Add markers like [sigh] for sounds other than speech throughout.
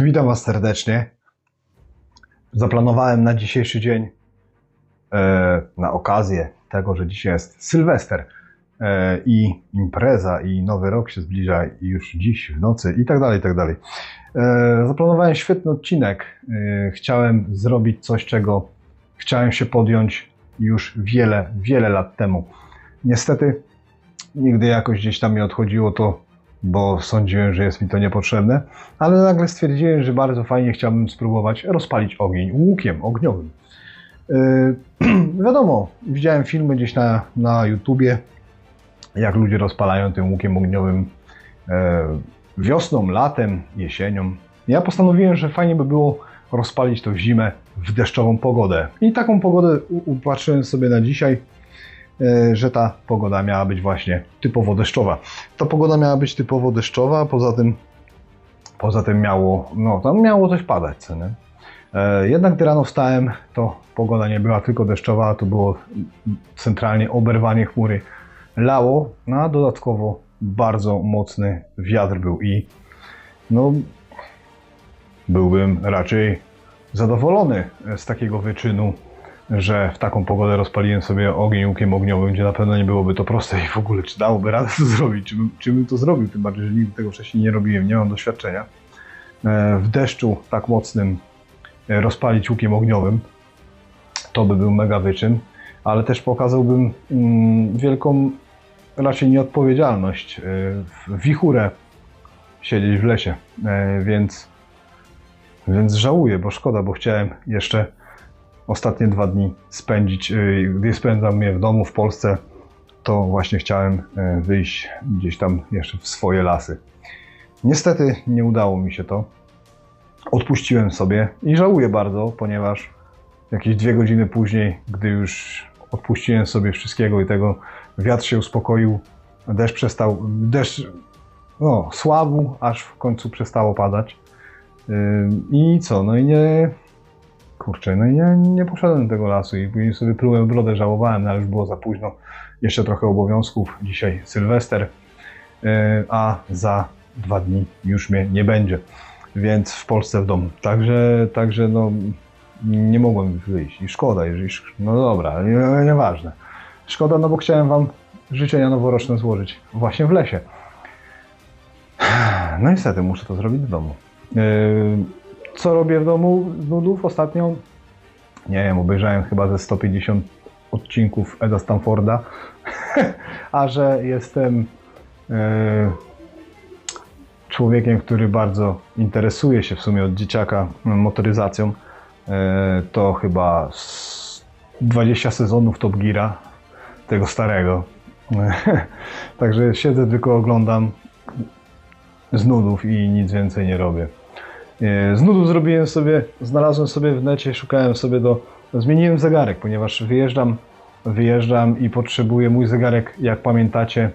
Witam Was serdecznie. Zaplanowałem na dzisiejszy dzień, e, na okazję tego, że dzisiaj jest Sylwester e, i impreza, i nowy rok się zbliża, i już dziś w nocy, i tak dalej, i tak dalej. E, zaplanowałem świetny odcinek. Chciałem zrobić coś, czego chciałem się podjąć już wiele, wiele lat temu. Niestety, nigdy jakoś gdzieś tam mi odchodziło to bo sądziłem, że jest mi to niepotrzebne, ale nagle stwierdziłem, że bardzo fajnie chciałbym spróbować rozpalić ogień łukiem ogniowym. Yy, [clears throat] wiadomo, widziałem filmy gdzieś na, na YouTubie, jak ludzie rozpalają tym łukiem ogniowym yy, wiosną, latem, jesienią. Ja postanowiłem, że fajnie by było rozpalić to w zimę w deszczową pogodę. I taką pogodę upatrzyłem sobie na dzisiaj że ta pogoda miała być właśnie typowo deszczowa. Ta pogoda miała być typowo deszczowa, poza tym, poza tym miało, no, tam miało coś padać. Co nie? E, jednak gdy rano wstałem, to pogoda nie była tylko deszczowa, to było centralnie oberwanie chmury. Lało, no, a dodatkowo bardzo mocny wiatr był i no, byłbym raczej zadowolony z takiego wyczynu że w taką pogodę rozpaliłem sobie ogień łukiem ogniowym, gdzie na pewno nie byłoby to proste i w ogóle czy dałoby radę to [laughs] zrobić, czy bym, czy bym to zrobił, tym bardziej, że nigdy tego wcześniej nie robiłem, nie mam doświadczenia. E, w deszczu tak mocnym e, rozpalić łukiem ogniowym, to by był mega wyczyn, ale też pokazałbym mm, wielką raczej nieodpowiedzialność, e, w wichurę siedzieć w lesie, więc, więc żałuję, bo szkoda, bo chciałem jeszcze ostatnie dwa dni spędzić, y, gdy spędzam je w domu w Polsce, to właśnie chciałem y, wyjść gdzieś tam jeszcze w swoje lasy. Niestety nie udało mi się to. Odpuściłem sobie i żałuję bardzo, ponieważ jakieś dwie godziny później, gdy już odpuściłem sobie wszystkiego i tego, wiatr się uspokoił, deszcz przestał, deszcz no, słabł, aż w końcu przestało padać. Y, I co? No i nie, kurczę, no i ja nie poszedłem do tego lasu i sobie plułem w brodę, żałowałem, no ale już było za późno. Jeszcze trochę obowiązków, dzisiaj Sylwester, e, a za dwa dni już mnie nie będzie, więc w Polsce w domu. Także, także no, nie mogłem wyjść i szkoda, jeżeli, no dobra, nie, nieważne. Szkoda, no bo chciałem Wam życzenia noworoczne złożyć właśnie w lesie. No niestety muszę to zrobić w domu. Co robię w domu z nudów ostatnio? Nie wiem, obejrzałem chyba ze 150 odcinków Eda Stanforda, [laughs] a że jestem e, człowiekiem, który bardzo interesuje się w sumie od dzieciaka motoryzacją, e, to chyba 20 sezonów Top Geara, tego starego. [laughs] Także siedzę tylko oglądam z nudów i nic więcej nie robię. E, z nudów zrobiłem sobie, znalazłem sobie w necie, szukałem sobie do. Zmieniłem zegarek, ponieważ wyjeżdżam, wyjeżdżam i potrzebuję mój zegarek, jak pamiętacie.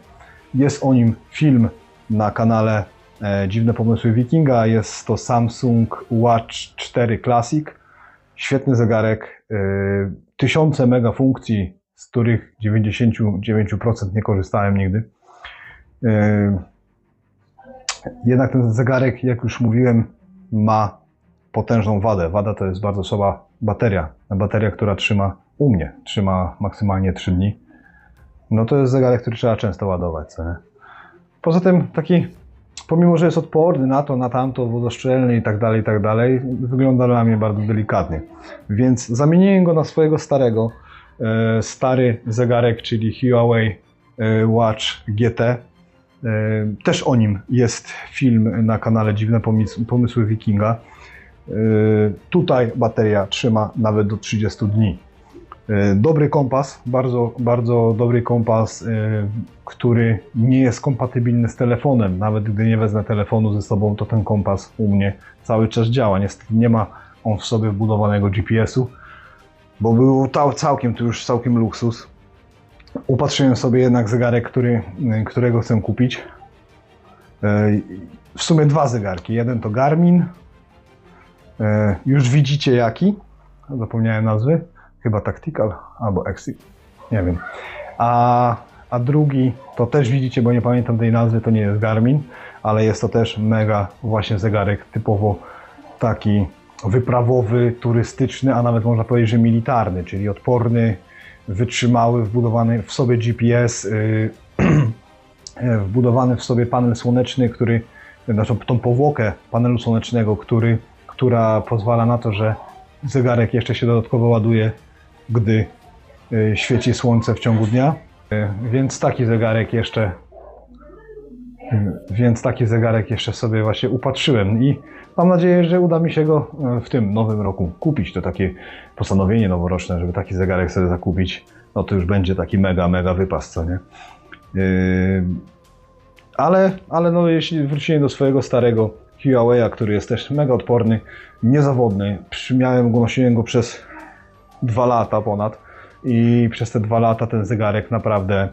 Jest o nim film na kanale e, Dziwne Pomysły Wikinga. Jest to Samsung Watch 4 Classic. Świetny zegarek, e, tysiące mega funkcji, z których 99% nie korzystałem nigdy. Jednak ten zegarek, jak już mówiłem, ma potężną wadę. Wada to jest bardzo słaba bateria. Bateria, która trzyma u mnie, trzyma maksymalnie 3 dni. No to jest zegarek, który trzeba często ładować. Co nie? Poza tym taki, pomimo że jest odporny na to, na tamto, wodoszczelny i tak dalej, i tak dalej, wygląda dla mnie bardzo delikatnie. Więc zamieniłem go na swojego starego, e, stary zegarek, czyli Huawei e, Watch GT też o nim jest film na kanale Dziwne Pomysły Wikinga. E, tutaj bateria trzyma nawet do 30 dni. E, dobry kompas, bardzo, bardzo dobry kompas, który nie jest kompatybilny z telefonem. Nawet gdy nie wezmę telefonu ze sobą, to ten kompas u mnie cały czas działa. Niestety nie ma on w sobie wbudowanego GPS-u, bo był całkiem, to już całkiem luksus. Upatrzyłem sobie jednak zegarek, który, którego chcę kupić. E, w sumie dwa zegarki. Jeden to Garmin. E, już widzicie jaki. Zapomniałem nazwy. Chyba Tactical albo Exit. Nie wiem. A, a drugi to też widzicie, bo nie pamiętam tej nazwy, to nie jest Garmin, ale jest to też mega właśnie zegarek typowo taki wyprawowy, turystyczny, a nawet można powiedzieć, że militarny, czyli odporny, wytrzymały, wbudowany w sobie GPS, yy, [clears throat] wbudowany w sobie panel słoneczny, który, znaczy tą powłokę panelu słonecznego, który, która pozwala na to, że zegarek jeszcze się dodatkowo ładuje, gdy y, świeci słońce w ciągu dnia. Y, Więc taki zegarek jeszcze y, więc taki zegarek jeszcze sobie właśnie upatrzyłem i mam nadzieję, że uda mi się go y, w tym nowym roku kupić. To takie postanowienie noworoczne, żeby taki zegarek sobie zakupić. No to już będzie taki mega, mega wypas, co nie? Yy, ale, ale no, jeśli wrócimy do swojego starego Huawei'a, który jest też mega odporny, niezawodny, miałem go, nosiłem go przez dwa lata ponad i przez te dwa lata ten zegarek naprawdę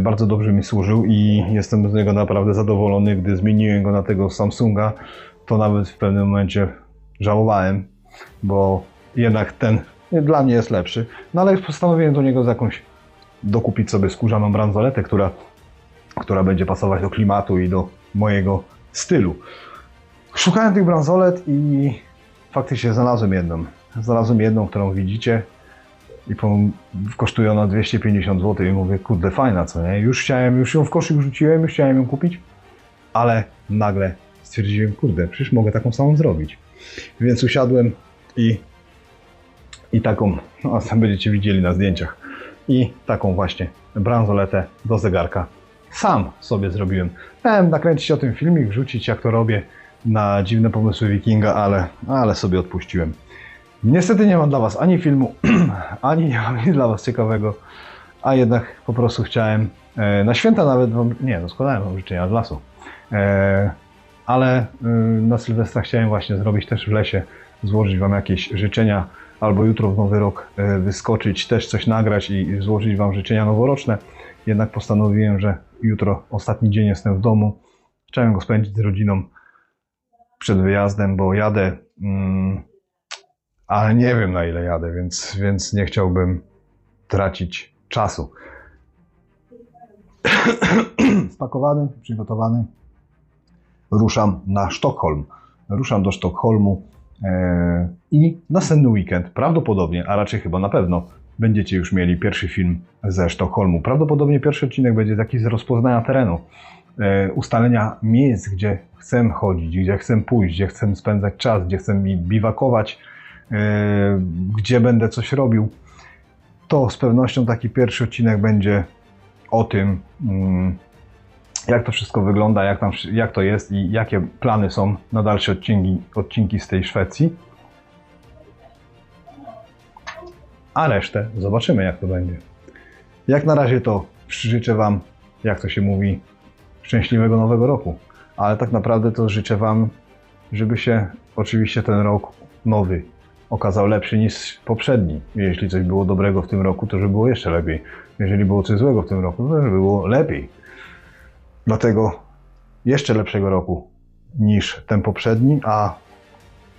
bardzo dobrze mi służył i jestem z niego naprawdę zadowolony. Gdy zmieniłem go na tego Samsunga, to nawet w pewnym momencie żałowałem, bo jednak ten dla mnie jest lepszy. No ale postanowiłem do niego z jakąś dokupić sobie skórzaną bransoletę, która, która będzie pasować do klimatu i do mojego stylu. Szukałem tych bransolet i faktycznie znalazłem jedną. Znalazłem jedną, którą widzicie i po, kosztuje ona 250 zł i mówię, kurde, fajna, co nie? Już chciałem, już ją w koszyk rzuciłem, już chciałem ją kupić, ale nagle stwierdziłem, kurde, przecież mogę taką samą zrobić. Więc usiadłem i, i taką, no sam będziecie widzieli na zdjęciach, i taką właśnie bransoletę do zegarka sam sobie zrobiłem. Miałem nakręcić o tym filmik, wrzucić jak to robię na dziwne pomysły wikinga, ale, ale sobie odpuściłem. Niestety nie mam dla Was ani filmu, [clears throat] ani nie mam nic dla Was ciekawego, a jednak po prostu chciałem e, na święta nawet Wam, nie no składałem Wam życzenia z lasu, e, ale e, na Sylwestra chciałem właśnie zrobić też w lesie, złożyć Wam jakieś życzenia, albo jutro w nowy rok e, wyskoczyć, też coś nagrać i złożyć Wam życzenia noworoczne. Jednak postanowiłem, że jutro ostatni dzień jestem w domu. Chciałem go spędzić z rodziną przed wyjazdem, bo jadę, mm, ale nie wiem na ile jadę, więc, więc nie chciałbym tracić czasu. Spakowany, przygotowany. Ruszam na Sztokholm. Ruszam do Sztokholmu e, i następny weekend, prawdopodobnie, a raczej chyba na pewno, będziecie już mieli pierwszy film ze Sztokholmu. Prawdopodobnie pierwszy odcinek będzie taki z rozpoznania terenu, e, ustalenia miejsc, gdzie chcę chodzić, gdzie chcę pójść, gdzie chcę spędzać czas, gdzie chcę mi biwakować, gdzie będę coś robił. To z pewnością taki pierwszy odcinek będzie o tym, mm, jak to wszystko wygląda, jak, tam, jak to jest i jakie plany są na dalsze odcinki, odcinki z tej Szwecji. A resztę zobaczymy, jak to będzie. Jak na razie to życzę Wam, jak to się mówi, szczęśliwego nowego roku. Ale tak naprawdę to życzę Wam, żeby się oczywiście ten rok nowy okazał lepszy niż poprzedni. Jeśli coś było dobrego w tym roku, to żeby było jeszcze lepiej. Jeżeli było coś złego w tym roku, to żeby było lepiej. Dlatego jeszcze lepszego roku niż ten poprzedni, a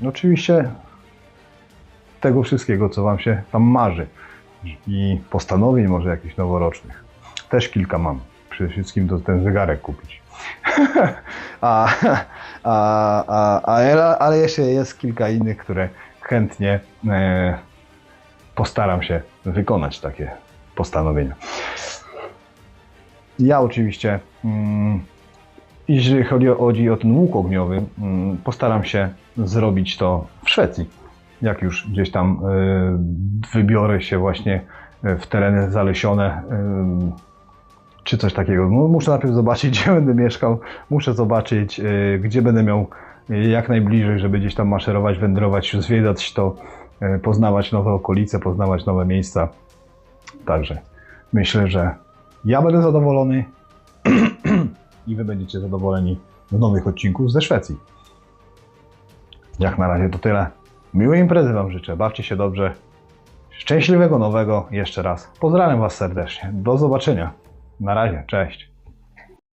oczywiście tego wszystkiego, co Wam się tam marzy i postanowień może jakichś noworocznych. Też kilka mam. Przede wszystkim to ten zegarek kupić. [laughs] a, a, a, a, ale jeszcze jest kilka innych, które chętnie e, postaram się wykonać takie postanowienia. Ja oczywiście, mm, jeżeli chodzi o, chodzi o ten łuk ogniowy, mm, postaram się zrobić to w Szwecji. Jak już gdzieś tam y, wybiorę się właśnie w tereny zalesione, czy coś takiego. Muszę najpierw zobaczyć, [laughs] gdzie będę mieszkał, muszę zobaczyć, gdzie będę miał jak najbliżej, żeby gdzieś tam maszerować, wędrować, zwiedzać to, y, poznawać nowe okolice, poznawać nowe miejsca. Także myślę, że ja będę zadowolony [clears throat] i wy będziecie zadowoleni z nowych odcinków ze Szwecji. Jak na razie to tyle. Miłej imprezy Wam życzę, bawcie się dobrze. Szczęśliwego nowego jeszcze raz. Pozdrawiam Was serdecznie. Do zobaczenia. Na razie, cześć.